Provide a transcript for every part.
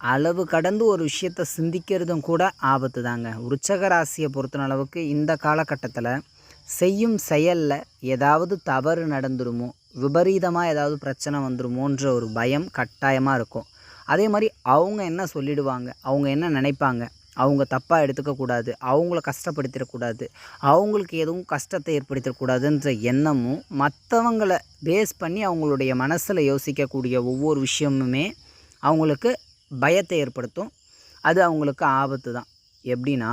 அளவு கடந்து ஒரு விஷயத்தை சிந்திக்கிறதும் கூட ஆபத்து தாங்க உற்சக ராசியை பொறுத்தன அளவுக்கு இந்த காலகட்டத்தில் செய்யும் செயலில் ஏதாவது தவறு நடந்துருமோ விபரீதமாக ஏதாவது பிரச்சனை வந்துருமோன்ற ஒரு பயம் கட்டாயமாக இருக்கும். அதே மாதிரி அவங்க என்ன சொல்லிடுவாங்க அவங்க என்ன நினைப்பாங்க அவங்க தப்பாக எடுத்துக்கக்கூடாது அவங்கள கஷ்டப்படுத்திடக்கூடாது அவங்களுக்கு எதுவும் கஷ்டத்தை ஏற்படுத்திடக்கூடாதுன்ற எண்ணமும் மற்றவங்களை பேஸ் பண்ணி அவங்களுடைய மனசில் யோசிக்கக்கூடிய ஒவ்வொரு விஷயமுமே அவங்களுக்கு பயத்தை ஏற்படுத்தும். அது அவங்களுக்கு ஆபத்து தான். எப்படின்னா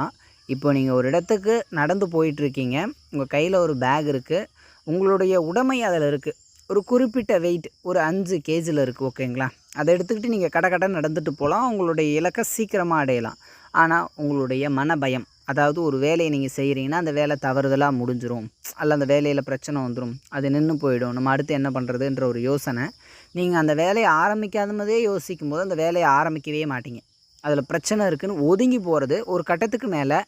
இப்போ நீங்கள் ஒரு இடத்துக்கு நடந்து போயிட்டுருக்கீங்க. உங்கள் கையில் ஒரு பேக் இருக்குது உங்களுடைய உடைமை அதில் இருக்குது ஒரு குறிப்பிட்ட வெயிட் ஒரு அஞ்சு கேஜியில் இருக்குது ஓகேங்களா? அதை எடுத்துக்கிட்டு நீங்கள் கடை கடை நடந்துட்டு போகலாம் உங்களுடைய இலக்கை சீக்கிரமாக அடையலாம். ஆனால் உங்களுடைய மனபயம் அதாவது ஒரு வேலையை நீங்கள் செய்கிறீங்கன்னா அந்த வேலை தவறுதலாக முடிஞ்சிரும். அல்ல அந்த வேலையில் பிரச்சனை வந்துடும் அது நின்று போயிடும். நம்ம அடுத்து என்ன பண்ணுறதுன்ற ஒரு யோசனை. நீங்கள் அந்த வேலையை ஆரம்பிக்காத மாதிரியே யோசிக்கும் போது அந்த வேலையை ஆரம்பிக்கவே மாட்டீங்க. அதில் பிரச்சனை இருக்குதுன்னு ஒதுங்கி போகிறது ஒரு கட்டத்துக்கு மேலே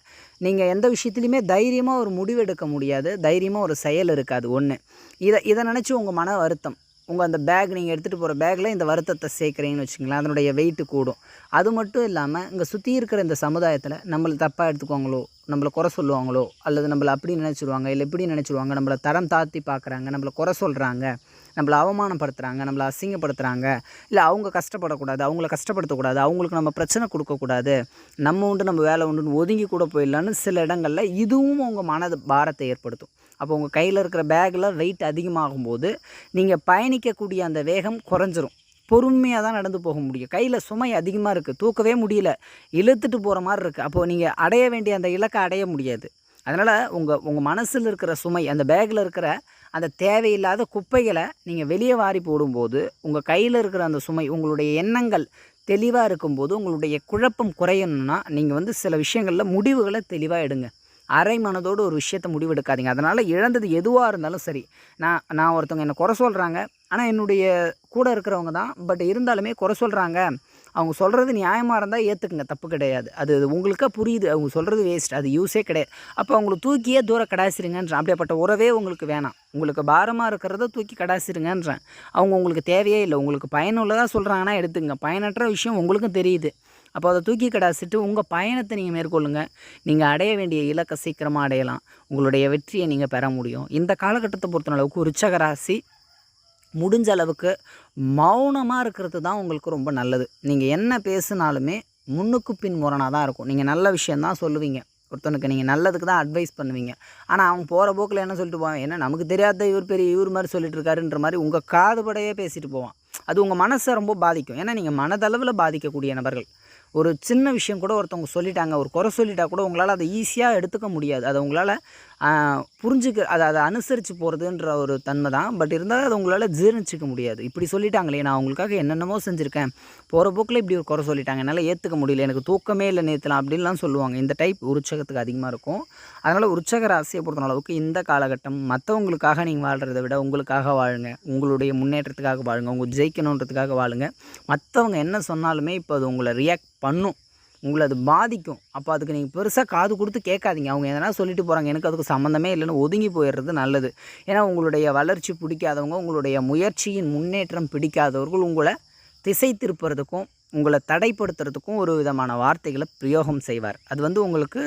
நீங்கள் எந்த விஷயத்துலையுமே தைரியமாக ஒரு முடிவு எடுக்க முடியாது. தைரியமாக ஒரு செயல் இருக்காது ஒன்று இதை இதை நினச்சி உங்கள் மன வருத்தம். உங்கள் அந்த பேக் நீங்கள் எடுத்துகிட்டு போகிற பேக்கில் இந்த வருத்தத்தை சேர்க்குறீங்கன்னு வச்சுங்களேன் அதனுடைய வெயிட்டு கூடும். அது மட்டும் இல்லாமல் இங்கே சுற்றி இருக்கிற இந்த சமுதாயத்தில் நம்மளை தப்பாக எடுத்துக்கோங்களோ நம்மளை குறை சொல்லுவாங்களோ? அல்லது நம்மளை அப்படி நினச்சிருவாங்க இல்லை இப்படி நினச்சிருவாங்க நம்மளை தரம் தாழ்த்தி பார்க்குறாங்க நம்மளை குறை சொல்கிறாங்க நம்மளை அவமானப்படுத்துகிறாங்க நம்மளை அசிங்கப்படுத்துகிறாங்க இல்லை அவங்க கஷ்டப்படக்கூடாது அவங்கள கஷ்டப்படுத்தக்கூடாது அவங்களுக்கு நம்ம பிரச்சனை கொடுக்கக்கூடாது நம்ம உண்டு நம்ம வேலை உண்டுன்னு ஒதுங்கி கூட போயிடலான்னு சில இடங்களில் இதுவும் உங்கள் மனது பாரத்தை ஏற்படுத்தும். அப்போ உங்கள் கையில் இருக்கிற பேக்கில் வெயிட் அதிகமாகும் போது நீங்கள் பயணிக்கக்கூடிய அந்த வேகம் குறைஞ்சிரும். பொறுமையாக தான் நடந்து போக முடியும். கையில் சுமை அதிகமாக இருக்குது தூக்கவே முடியல. இழுத்துட்டு போகிற மாதிரி இருக்குது அப்போது நீங்கள் அடைய வேண்டிய அந்த இலக்கை அடைய முடியாது. அதனால் உங்கள் உங்கள் மனசில் இருக்கிற சுமை அந்த பேக்கில் இருக்கிற அந்த தேவையில்லாத குப்பைகளை நீங்கள் வெளியே வாரி போடும்போது உங்கள் கையில் இருக்கிற அந்த சுமை உங்களுடைய எண்ணங்கள் தெளிவாக இருக்கும்போது உங்களுடைய குழப்பம் குறையணும்னா நீங்கள் வந்து சில விஷயங்களில் முடிவுகளை தெளிவாக எடுங்க. அரை மனதோடு ஒரு விஷயத்தை முடிவெடுக்காதீங்க. அதனால் இழந்தது எதுவாக இருந்தாலும் சரி. நான் நான் ஒருத்தவங்க என்னை குறை சொல்கிறாங்க ஆனால் என்னுடைய கூட இருக்கிறவங்க தான். பட் இருந்தாலுமே குறை சொல்கிறாங்க அவங்க சொல்கிறது நியாயமாக இருந்தால் ஏற்றுக்குங்க தப்பு கிடையாது. அது அது புரியுது. அவங்க சொல்கிறது வேஸ்ட் அது யூஸே கிடையாது. அப்போ அவங்களை தூக்கியே தூரம் கடாசிருங்கன்றேன். அப்படியாப்பட்ட உறவே உங்களுக்கு வேணாம். உங்களுக்கு பாரமாக இருக்கிறத தூக்கி கடாசிருங்கன்றேன். அவங்க உங்களுக்கு தேவையே இல்லை. உங்களுக்கு பயனுள்ளதாக சொல்கிறாங்கன்னா எடுத்துங்க. பயனற்ற விஷயம் உங்களுக்கும் தெரியுது. அப்போ அதை தூக்கி கடாசிட்டு உங்கள் பயணத்தை நீங்கள் மேற்கொள்ளுங்க. நீங்கள் அடைய வேண்டிய இலக்கை சீக்கிரமாக அடையலாம். உங்களுடைய வெற்றியை நீங்கள் பெற முடியும். இந்த காலகட்டத்தை பொறுத்த அளவுக்கு முடிஞ்ச அளவுக்கு மௌனமாக இருக்கிறது தான் உங்களுக்கு ரொம்ப நல்லது. நீங்கள் என்ன பேசுனாலுமே முன்னுக்கு பின் முரணாக தான் இருக்கும். நீங்கள் நல்ல விஷயந்தான் சொல்லுவீங்க. ஒருத்தனுக்கு நீங்கள் நல்லதுக்கு தான் அட்வைஸ் பண்ணுவீங்க. ஆனால் அவங்க போகிற போக்கில் என்ன சொல்லிட்டு போவான்? என்ன நமக்கு தெரியாத இவர் பெரிய இவர் மாதிரி சொல்லிட்டு இருக்காருன்ற மாதிரி உங்கள் காதுபடையே பேசிட்டு போவான். அது உங்கள் மனசை ரொம்ப பாதிக்கும். ஏன்னா நீங்கள் மனதளவில் பாதிக்கக்கூடிய நபர்கள். ஒரு சின்ன விஷயம் கூட ஒருத்தவங்க சொல்லிட்டாங்க ஒரு குறை சொல்லிட்டா கூட உங்களால் அதை ஈஸியாக எடுத்துக்க முடியாது. அதை உங்களால் புரிஞ்சுக்க அதை அதை அனுசரித்து போகிறதுன்ற ஒரு தன்மை தான். பட் இருந்தாலும் அதை உங்களால் ஜீரணிச்சிக்க முடியாது. இப்படி சொல்லிட்டாங்களே நான் அவங்களுக்காக என்னென்னமோ செஞ்சுருக்கேன். போகிற போக்கில் இப்படி ஒரு குறை சொல்லிட்டாங்க. என்னால் ஏற்றுக்க முடியல. எனக்கு தூக்கமே இல்லை நேற்றுலாம் அப்படின்லாம் சொல்லுவாங்க. இந்த டைப் உற்சகத்துக்கு அதிகமாக இருக்கும். அதனால் உற்சக ராசியை பொறுத்த அளவுக்கு இந்த காலகட்டம் மற்றவங்களுக்காக நீங்கள் வாழ்கிறத விட உங்களுக்காக வாழுங்க. உங்களுடைய முன்னேற்றத்துக்காக வாழுங்க. உங்கள் ஜெயிக்கணுன்றதுக்காக வாழுங்க. மற்றவங்க என்ன சொன்னாலுமே இப்போ அது உங்களை ரியாக்ட் பண்ணும். உங்களை அது பாதிக்கும். அப்போ அதுக்கு நீங்கள் பெருசாக காது கொடுத்து கேட்காதீங்க. அவங்க எதனா சொல்லிட்டு போகிறாங்க எனக்கு அதுக்கு சம்மந்தமே இல்லைன்னு ஒதுங்கி போயிடுறது நல்லது. ஏன்னா உங்களுடைய வளர்ச்சி பிடிக்காதவங்க உங்களுடைய முயற்சியின் முன்னேற்றம் பிடிக்காதவர்கள் உங்களை திசை திருப்புறதுக்கும் உங்களை தடைப்படுத்துறதுக்கும் ஒரு விதமான வார்த்தைகளை பிரயோகம் செய்வார். அது வந்து உங்களுக்கு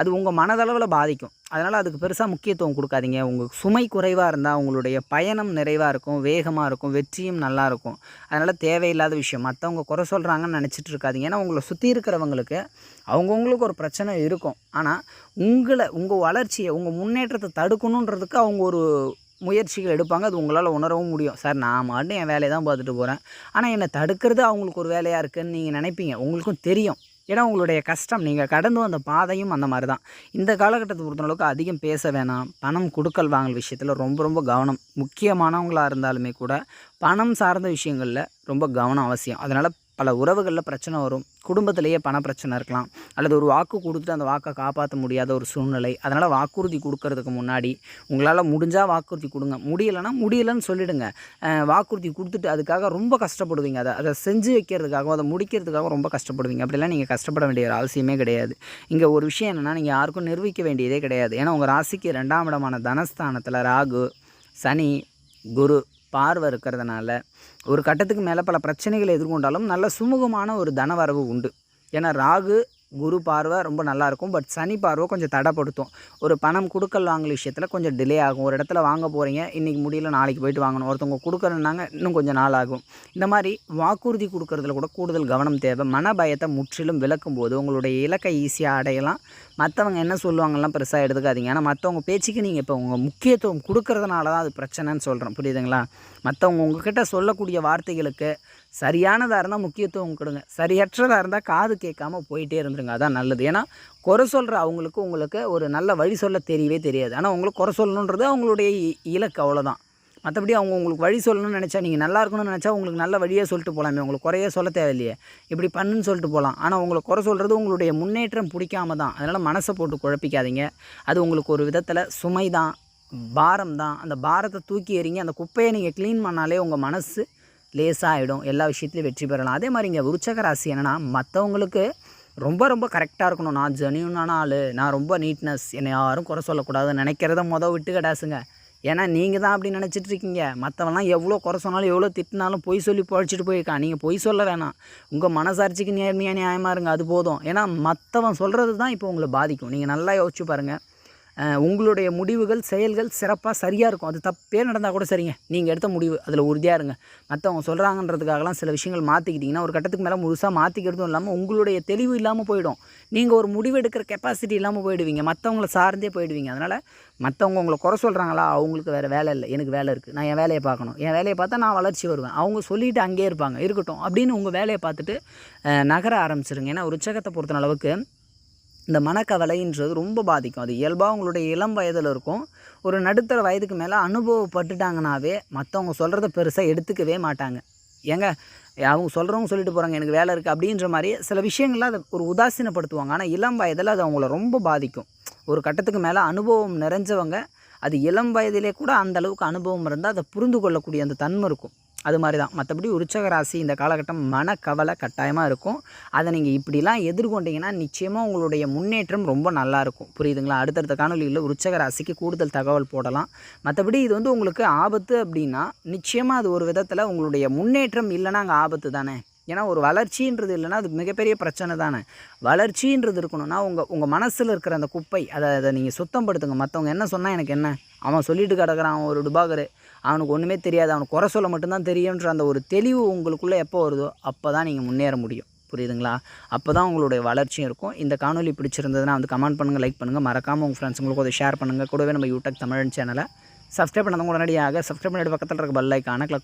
அது உங்கள் மனதளவில் பாதிக்கும். அதனால் அதுக்கு பெருசாக முக்கியத்துவம் கொடுக்காதீங்க. உங்களுக்கு சுமை குறைவாக இருந்தால் உங்களுடைய பயணம் நிறைவாக இருக்கும் வேகமாக இருக்கும் வெற்றியும் நல்லாயிருக்கும் அதனால் தேவையில்லாத விஷயம். மற்றவங்க குறை சொல்கிறாங்கன்னு நினச்சிட்டு இருக்காதீங்க. ஏன்னா உங்களை சுற்றி இருக்கிறவங்களுக்கு அவங்கவுங்களுக்கு ஒரு பிரச்சனை இருக்கும். ஆனால் உங்களை உங்கள் வளர்ச்சியை உங்கள் முன்னேற்றத்தை தடுக்கணுன்றதுக்கு அவங்க ஒரு முயற்சிகள் எடுப்பாங்க. அது உங்களால் உணரவும் முடியும். சார் நான் மாட்டும் என் வேலையை தான் பார்த்துட்டு போகிறேன் ஆனால் என்னை தடுக்கிறது அவங்களுக்கு ஒரு வேலையாக இருக்குதுன்னு நீங்கள் நினைப்பீங்க. உங்களுக்கும் தெரியும். ஏன்னா உங்களுடைய கஷ்டம் நீங்கள் கடந்து வந்த பாதையும் அந்த மாதிரி தான் இந்த காலகட்டத்தை பொறுத்தளவுக்கு அதிகம் பேச வேணாம். பணம் கொடுக்கல் வாங்கல் விஷயத்தில் ரொம்ப ரொம்ப கவனம். முக்கியமானவங்களாக இருந்தாலுமே கூட பணம் சார்ந்த விஷயங்களில் ரொம்ப கவனம் அவசியம். அதனால் பல உறவுகளில் பிரச்சனை வரும். குடும்பத்திலேயே பண பிரச்சனை இருக்கலாம். அல்லது ஒரு வாக்கு கொடுத்துட்டு அந்த வாக்கை காப்பாற்ற முடியாத ஒரு சூழ்நிலை. அதனால் வாக்குறுதி கொடுக்கறதுக்கு முன்னாடி உங்களால் முடிஞ்சால் வாக்குறுதி கொடுங்க. முடியலைன்னா முடியலைன்னு சொல்லிவிடுங்க வாக்குறுதி கொடுத்துட்டு அதுக்காக ரொம்ப கஷ்டப்படுவீங்க. அதை அதை செஞ்சு வைக்கிறதுக்காகவும் அதை முடிக்கிறதுக்காக ரொம்ப கஷ்டப்படுவீங்க. அப்படிலாம் நீங்கள் கஷ்டப்பட வேண்டிய ஒரு அவசியமே கிடையாது. இங்கே ஒரு விஷயம் என்னென்னா நீங்கள் யாருக்கும் நிரூபிக்க வேண்டியதே கிடையாது. ஏன்னா உங்கள் ராசிக்கு ரெண்டாம் இடமான தனஸ்தானத்தில் ராகு சனி குரு. பார்வை இருக்கிறதுனால ஒரு கட்டத்துக்கு மேலே பல பிரச்சனைகளை எதிர்கொண்டாலும் நல்ல சுமூகமான ஒரு தனவரவு உண்டு. ஏன்னா ராகு குரு பார்வை ரொம்ப நல்லாயிருக்கும் பட் சனி பார்வை கொஞ்சம் தடைப்படுத்தும். ஒரு பணம் கொடுக்கல் வாங்கல விஷயத்தில் கொஞ்சம் டிலே ஆகும். ஒரு இடத்துல வாங்க போகிறீங்க இன்றைக்கி முடியல நாளைக்கு போயிட்டு வாங்கணும். ஒருத்தவங்க கொடுக்குறேன்னாங்க இன்னும் கொஞ்சம் நாள் ஆகும். இந்த மாதிரி வாக்குறுதி கொடுக்கறதுல கூட கூடுதல் கவனம் தேவை. மன பயத்தை முற்றிலும் விளக்கும் போது உங்களுடைய இலக்கை ஈஸியாக அடையலாம். மற்றவங்க என்ன சொல்லுவாங்கலாம் பெருசாக எடுத்துக்காதீங்க. ஆனால் மற்றவங்க பேச்சுக்கு நீங்கள் இப்போ உங்கள் முக்கியத்துவம் கொடுக்கறதுனால தான் அது பிரச்சனைன்னு சொல்கிறேன் புரியுதுங்களா? மற்றவங்க உங்ககிட்ட சொல்லக்கூடிய வார்த்தைகளுக்கு சரியானதாக இருந்தால் முக்கியத்துவம் கொடுங்க. சரியற்றதாக இருந்தால் காது கேட்காம போயிட்டே இருந்துருங்க. அதான் நல்லது. ஏன்னா குறை சொல்கிற அவங்களுக்கு உங்களுக்கு ஒரு நல்ல வழி சொல்ல தெரியவே தெரியாது. ஆனால் உங்களுக்கு குறை சொல்லணுன்றது அவங்களுடைய இலக்கு. அவ்வளோதான் மற்றபடி அவங்க உங்களுக்கு வழி சொல்லணும்னு நினச்சா நீங்கள் நல்லா இருக்கணும்னு நினச்சா உங்களுக்கு நல்ல வழியாக சொல்லிட்டு போகலாமே உங்களுக்கு குறைய சொல்ல தேவையில்லையே. இப்படி பண்ணுன்னு சொல்லிட்டு போகலாம் ஆனால் உங்களை குறை சொல்கிறது உங்களுடைய முன்னேற்றம் பிடிக்காம தான். அதனால் மனசை போட்டு குழப்பிக்காதீங்க. அது உங்களுக்கு ஒரு விதத்தில் சுமை தான் பாரம் தான். அந்த பாரத்தை தூக்கி எறிங்க. அந்த குப்பையை நீங்கள் க்ளீன் பண்ணாலே உங்கள் மனசு லேசாகிடும் எல்லா விஷயத்துலையும் வெற்றி பெறலாம். அதே மாதிரி இங்கே விருச்சக ராசி என்னென்னா மற்றவங்களுக்கு ரொம்ப ரொம்ப கரெக்டாக இருக்கணும். நான் ஜெனியூனான ஆள். நான் ரொம்ப நீட்னஸ் என்னை யாரும் குறை சொல்லக்கூடாதுன்னு நினைக்கிறத மொதல் விட்டு கடாசுங்க ஏன்னா நீங்கள் தான் அப்படி நினச்சிட்டு இருக்கீங்க. மற்றவன்லாம் எவ்வளோ குறை சொன்னாலும் எவ்வளோ திட்டினாலும் பொய் சொல்லி பொழைச்சிட்டு போயிருக்கான் நீங்கள் பொய் சொல்ல வேணாம். உங்கள் மனசாட்சிக்கு நேர்மையாக நியாயமாக இருங்க. அது போதும். ஏன்னா மற்றவன் சொல்கிறது தான் இப்போ உங்களை பாதிக்கும். நீங்கள் நல்லா யோசிச்சு பாருங்கள் உங்களுடைய முடிவுகள் செயல்கள் சிறப்பாக சரியாக இருக்கும். அது தப்பே நடந்தால் கூட சரிங்க. நீங்கள் எடுத்த முடிவு அதில் உறுதியாக இருங்க. மற்றவங்க சொல்கிறாங்கன்றதுக்காகலாம் சில விஷயங்கள் மாற்றிக்கிட்டிங்கன்னா ஒரு கட்டத்துக்கு மேலே முழுசாக மாற்றிக்கிறதும் இல்லாமல் உங்களுடைய தெளிவு இல்லாமல் போயிடும். நீங்கள் ஒரு முடிவு எடுக்கிற கெப்பாசிட்டி இல்லாமல் போயிடுவீங்க. மற்றவங்கள சார்ந்தே போயிடுவீங்க. அதனால் மற்றவங்க உங்களை குறை சொல்கிறாங்களா அவங்களுக்கு வேறு வேலை இல்லை. எனக்கு வேலை இருக்குது நான் என் வேலையை பார்க்கணும். என் வேலையை பார்த்தா நான் வளர்ச்சி வருவேன். அவங்க சொல்லிட்டு அங்கேயே இருப்பாங்க. இருக்கட்டும். அப்படின்னு உங்கள் வேலையை பார்த்துட்டு நகர ஆரம்பிச்சிருங்க. ஏன்னா ஒரு உச்சகத்தை பொறுத்த அளவுக்கு இந்த மனக்கவலைன்றது ரொம்ப பாதிக்கும். அது இயல்பாக உங்களுடைய இளம் வயதில் இருக்கும். ஒரு நடுத்தர வயதுக்கு மேலே அனுபவப்பட்டுட்டாங்கனாவே மற்றவங்க சொல்கிறத பெருசாக எடுத்துக்கவே மாட்டாங்க. ஏங்க அவங்க சொல்கிறவங்க சொல்லிட்டு போகிறாங்க எனக்கு வேலை இருக்குது அப்படின்ற மாதிரி சில விஷயங்கள்லாம் அதை ஒரு உதாசீனப்படுத்துவாங்க. ஆனால் இளம் வயதில் அது அவங்கள ரொம்ப பாதிக்கும். ஒரு கட்டத்துக்கு மேலே அனுபவம் நிறைஞ்சவங்க அது இளம் வயதிலே கூட அந்த அளவுக்கு அனுபவம் இருந்தால் அதை புரிந்து கொள்ளக்கூடிய அந்த தன்மை இருக்கும். அது மாதிரி தான். மற்றபடி உற்சக ராசி இந்த காலகட்டம் மனக்கவலை கட்டாயமாக இருக்கும். அதை நீங்கள் இப்படிலாம் எதிர்கொண்டீங்கன்னா நிச்சயமாக உங்களுடைய முன்னேற்றம் ரொம்ப நல்லாயிருக்கும் புரியுதுங்களா? அடுத்தடுத்த காணொலியில் உற்சக ராசிக்கு கூடுதல் தகவல் போடலாம். மற்றபடி இது வந்து உங்களுக்கு ஆபத்து அப்படின்னா நிச்சயமாக அது ஒரு விதத்தில் உங்களுடைய முன்னேற்றம் இல்லைன்னா அங்கே ஆபத்து தானே? ஏன்னா ஒரு வளர்ச்சின்றது இல்லைன்னா அது மிகப்பெரிய பிரச்சனை தானே? வளர்ச்சின்றது இருக்கணும்னா உங்கள் உங்கள் மனசில் இருக்கிற அந்த குப்பை அதை அதை நீங்கள் சுத்தம் படுத்துங்க. மற்றவங்க என்ன சொன்னால் எனக்கு என்ன? அவன் சொல்லிட்டு கிடக்குறான் அவன் ஒரு டுபாகரு. அவனுக்கு ஒன்றுமே தெரியாது. அவனுக்கு குறை சொல்ல மட்டும்தான் தெரியுன்ற அந்த ஒரு தெளிவு உங்களுக்குள்ளே எப்போ வருதோ அப்போ தான் நீங்கள் முன்னேற முடியும். புரியுதுங்களா? அப்போ தான் உங்களுடைய வளர்ச்சியும் இருக்கும். இந்த காணொலி பிடிச்சிருந்ததுன்னா வந்து கமெண்ட் பண்ணுங்கள் லைக் பண்ணுங்கள் மறக்காமல் உங்கள் ஃப்ரெண்ட்ஸுங்களுக்கு அதை ஷேர் பண்ணுங்கள் கூடவே நம்ம யூடியூப் தமிழ் சேனலை சப்ஸ்கிரைப் பண்ணதும் உடனடியாக சப்ஸ்கிரைப் பண்ணிட்டு பக்கத்தில் இருக்க பெல் ஐக்கானை கிளிக்